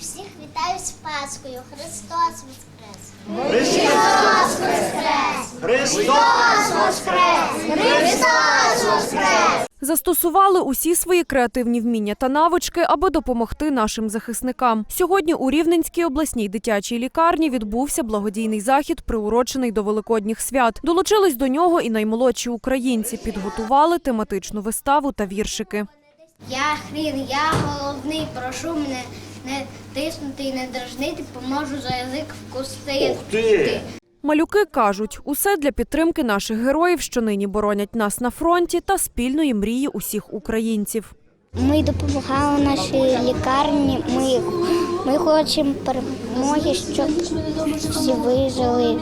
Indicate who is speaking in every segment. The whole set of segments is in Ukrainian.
Speaker 1: Всіх вітаю з Пасхою. Христос Воскрес!
Speaker 2: Застосували усі свої креативні вміння та навички, аби допомогти нашим захисникам. Сьогодні у Рівненській обласній дитячій лікарні відбувся благодійний захід, приурочений до великодніх свят. Долучились до нього і наймолодші українці. Підготували тематичну виставу та віршики.
Speaker 1: Я хрін, я головний, прошу мене не тиснути і не дражнити, поможу за язик вкусити.
Speaker 3: Ух ти!
Speaker 2: Малюки кажуть, усе для підтримки наших героїв, що нині боронять нас на фронті, та спільної мрії усіх українців.
Speaker 1: Ми допомагали нашій лікарні. Ми, ми хочемо перемоги, щоб всі вижили.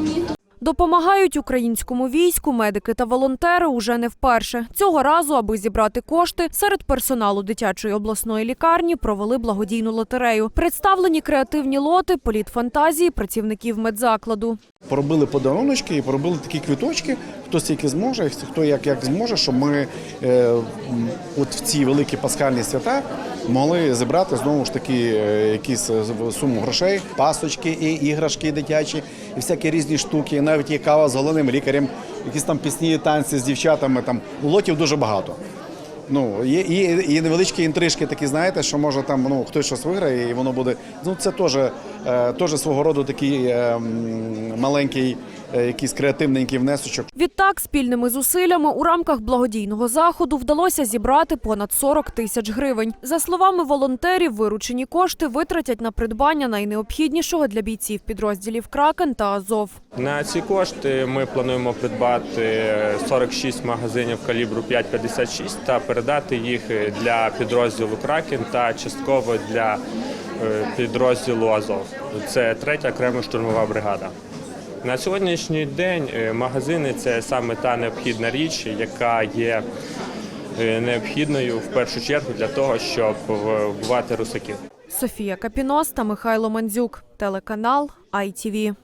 Speaker 2: Допомагають українському війську медики та волонтери уже не вперше. Цього разу, аби зібрати кошти, серед персоналу дитячої обласної лікарні провели благодійну лотерею. Представлені креативні лоти, політ фантазії працівників медзакладу.
Speaker 4: Поробили подаруночки і поробили такі квіточки. Хто стільки зможе, хто як, як зможе, щоб ми е, от в ці великі пасхальні свята могли зібрати знову ж таки е, якісь е, суму грошей, пасочки і іграшки дитячі, і всякі різні штуки. Навіть є кава з головним лікарем, якісь там пісні, танці з дівчатами. Там лотів дуже багато. Ну, є, є, є невеличкі інтрижки такі, знаєте, що може там ну, хтось щось виграє, і воно буде. Ну, це теж, е, теж свого роду такий е, маленький, е, якийсь креативненький внесочок.
Speaker 2: Відтак, спільними зусиллями у рамках благодійного заходу вдалося зібрати понад 40 тисяч гривень. За словами волонтерів, виручені кошти витратять на придбання найнеобхіднішого для бійців підрозділів Кракен та Азов.
Speaker 5: На ці кошти ми плануємо придбати 46 магазинів калібру 5,56 та передати їх для підрозділу Кракен та частково для е, підрозділу Азов. Це третя окрема штурмова бригада. На сьогоднішній день е, магазини це саме та необхідна річ, яка є е, необхідною в першу чергу для того, щоб е, вбивати русаків.
Speaker 2: Софія Капінос та Михайло Мандзюк. Телеканал ITV.